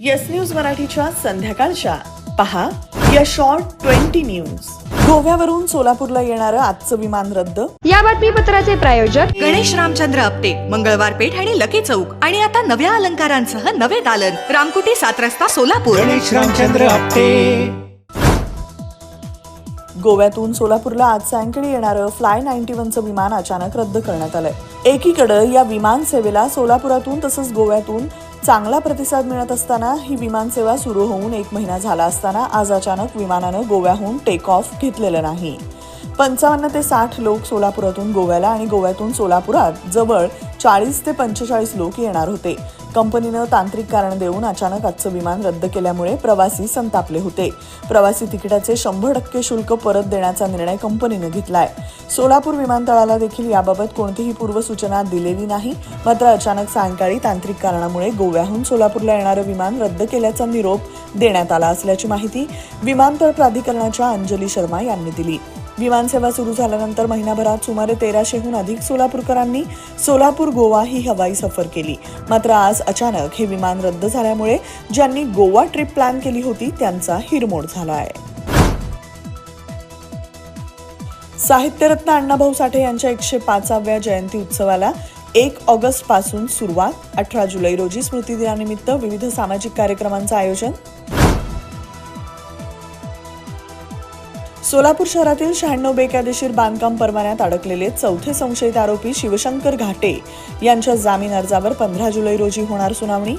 Yes news मराठीच्या संध्याकाळच्या. पहा या शॉर्ट ट्वेंटी न्यूज गोव्यावरून सोलापूरला येणारं आजचं विमान रद्द. या बातमीपत्राचे प्रायोजक गणेश रामचंद्र आपटे मंगळवार पेठ आणि लकी चौक. आणि आता नव्या अलंकारांसह नवे दालन. रामकुटी सात रस्ता सोलापूर. गणेश रामचंद्र आपटे. गोव्यातून सोलापूरला आज सायंकाळी येणारं फ्लाय नाईन्टी वनचं विमान अचानक रद्द करण्यात आलंय. एकीकडे या विमान सेवेला सोलापुरातून तसंच गोव्यातून चांगला प्रतिसाद मिळत असताना ही विमानसेवा सुरू होऊन एक महिना झाला असताना आज अचानक विमानानं गोव्याहून टेक ऑफ घेतलेलं नाही. पंचावन्न ते साठ लोक सोलापुरातून गोव्याला आणि गोव्यातून सोलापुरात जवळ चाळीस ते पंचेचाळीस लोक येणार होते. कंपनीनं तांत्रिक कारण देऊन अचानक आजचं विमान रद्द केल्यामुळे प्रवासी संतापले होते. प्रवासी तिकिटाचे शंभर टक्के शुल्क परत देण्याचा निर्णय कंपनीनं घेतलाय. सोलापूर विमानतळाला देखील याबाबत कोणतीही पूर्वसूचना दिलेली नाही. मात्र अचानक सायंकाळी तांत्रिक कारणामुळे गोव्याहून सोलापूरला येणारं विमान रद्द केल्याचा निरोप देण्यात आला असल्याची माहिती विमानतळ प्राधिकरणाच्या अंजली शर्मा यांनी दिली. विमानसेवा सुरू झाल्यानंतर महिनाभरात सुमारे तेराशेहून अधिक सोलापूरकरांनी सोलापूर गोवा ही हवाई सफर केली. मात्र आज अचानक हे विमान रद्द झाल्यामुळे ज्यांनी गोवा ट्रिप प्लॅन केली होती त्यांचा हिरमोड झाला आहे साहित्यरत्न अण्णाभाऊ साठे यांच्या एकशे पाचाव्या जयंती उत्सवाला एक ऑगस्टपासून सुरुवात. अठरा जुलै रोजी स्मृतिदिनानिमित्त विविध सामाजिक कार्यक्रमांचं आयोजन सोलापूर शहरातील शहाण्णव बेकायदेशीर बांधकाम परवान्यात अडकलेले चौथे संशयित आरोपी शिवशंकर घाटे यांच्या जामीन अर्जावर पंधरा जुलै रोजी होणार सुनावणी.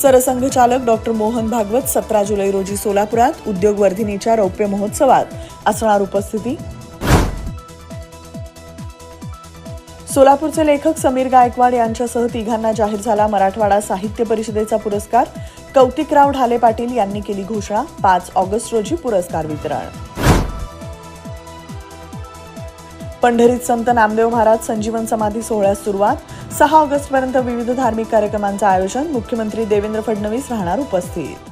सरसंघचालक डॉक्टर मोहन भागवत सतरा जुलै रोजी सोलापुरात उद्योगवर्धिनीच्या रौप्य महोत्सवात असणार उपस्थिती. सोलापूरचे लेखक समीर गायकवाड यांच्यासह तिघांना जाहीर झाला मराठवाडा साहित्य परिषदेचा पुरस्कार. कौतिकराव ढाले पाटील यांनी केली घोषणा पाच ऑगस्ट रोजी पुरस्कार वितरण. पंढरीत संत नामदेव महाराज संजीवन समाधी सोहळ्यास सुरुवात. सहा ऑगस्टपर्यंत विविध धार्मिक कार्यक्रमांचं आयोजन मुख्यमंत्री देवेंद्र फडणवीस राहणार उपस्थित.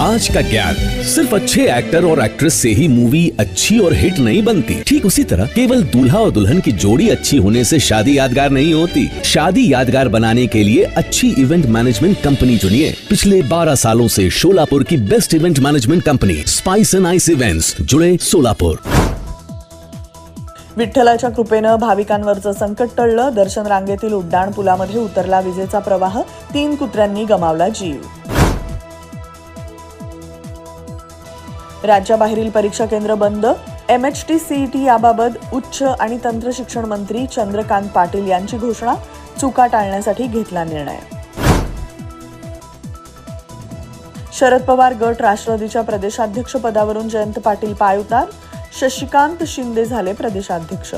आज का ज्ञान सिर्फ़ अच्छे एक्टर और एक्ट्रेस से ही मूवी अच्छी और हिट नहीं बनती। ठीक उसी तरह केवल दूल्हा और दुल्हन की जोड़ी अच्छी होने से शादी यादगार नहीं होती। शादी यादगार बनाने के लिए अच्छी इवेंट मैनेजमेंट कंपनी चुनिए। पिछले 12 सालों से शोलापुर की best event management company spice and ice events जुड़े सोलापुर विठ्ठलाच्या कृपेनं भाविकांवरचं संकट टळलं, दर्शन रांगेतील उड्डाण पुलामध्ये उतरला विजेचा प्रवाह, तीन कुत्र्यांनी गमावला जीव. राज्याबाहेरील परीक्षा केंद्र बंद. एम एच टी सीईटी याबाबत उच्च आणि तंत्र शिक्षण मंत्री चंद्रकांत पाटील यांची घोषणा चुका टाळण्यासाठी घेतला निर्णय. शरद पवार गट राष्ट्रवादीच्या प्रदेशाध्यक्ष पदावरून जयंत पाटील पायउतार शशिकांत शिंदे झाले प्रदेशाध्यक्ष.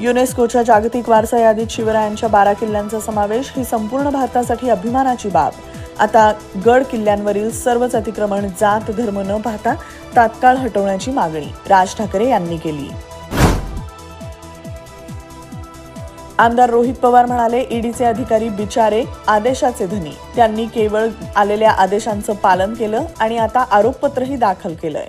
युनेस्कोच्या जागतिक वारसा यादीत शिवरायांच्या बारा किल्ल्यांचा समावेश ही संपूर्ण भारतासाठी अभिमानाची बाब. आता गड किल्ल्यांवरील सर्वच अतिक्रमण जात धर्म न पाहता तात्काळ हटवण्याची मागणी राज ठाकरे यांनी केली. आमदार रोहित पवार म्हणाले ईडीचे अधिकारी बिचारे आदेशाचे धनी. त्यांनी केवळ आलेल्या आदेशांचं पालन केलं आणि आता आरोपपत्रही दाखल केलंय.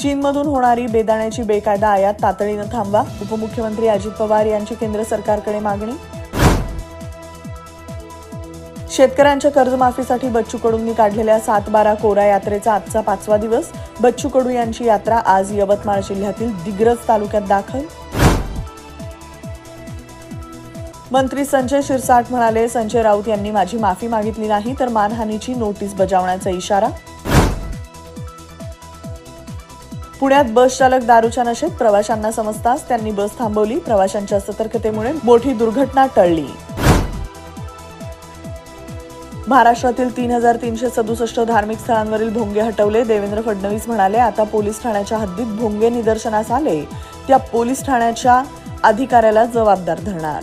चीनमधून होणारी बेदाण्याची बेकायदा आयात तातडीनं थांबवा. उपमुख्यमंत्री अजित पवार यांची केंद्र सरकारकडे मागणी. शेतकऱ्यांच्या कर्जमाफीसाठी बच्चू कडूंनी काढलेल्या सात बारा कोरा यात्रेचा आजचा पाचवा दिवस. बच्चू कडू यांची यात्रा आज यवतमाळ जिल्ह्यातील दिग्रज तालुक्यात दाखल. मंत्री संजय शिरसाट म्हणाले संजय राऊत यांनी माझी माफी मागितली नाही तर मानहानीची नोटीस बजावण्याचा इशारा. पुण्यात बस चालक दारूच्या नशेत प्रवाशांना समजताच त्यांनी बस थांबवली. प्रवाशांच्या सतर्कतेमुळे मोठी दुर्घटना टळली. महाराष्ट्रातील तीन हजार तीनशे सदुसष्ट धार्मिक स्थळांवरील भोंगे हटवले. देवेंद्र फडणवीस म्हणाले आता पोलीस ठाण्याच्या हद्दीत भोंगे निदर्शनास आले. त्या पोलीस ठाण्याच्या अधिकाऱ्याला जबाबदार धरणार.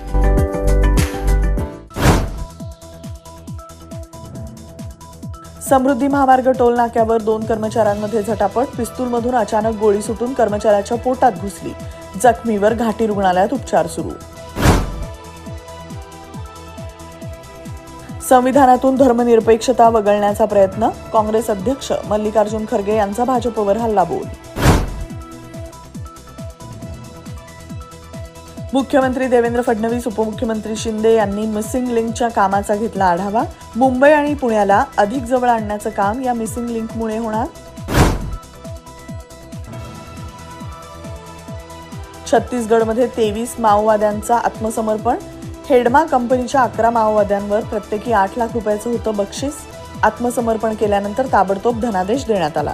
समृद्धी महामार्ग टोल नाक्यावर दोन कर्मचाऱ्यांमध्ये झटापट पिस्तूलमधून अचानक गोळी सुटून कर्मचाऱ्याच्या पोटात घुसली. जखमीवर घाटी रुग्णालयात उपचार सुरू. संविधानातून धर्मनिरपेक्षता वगळण्याचा प्रयत्न काँग्रेस अध्यक्ष मल्लिकार्जुन खरगे यांचा भाजपवर हल्लाबोल. मुख्यमंत्री देवेंद्र फडणवीस उपमुख्यमंत्री शिंदे यांनी मिसिंग लिंकच्या कामाचा घेतला आढावा. मुंबई आणि पुण्याला अधिक जवळ आणण्याचं काम या मिसिंग लिंकमुळे होणार. छत्तीसगडमध्ये तेवीस माओवाद्यांचा आत्मसमर्पण. हेडमा कंपनीच्या अकरा माओवाद्यांवर प्रत्येकी आठ लाख रुपयाचं होतं बक्षीस. आत्मसमर्पण केल्यानंतर ताबडतोब धनादेश देण्यात आला.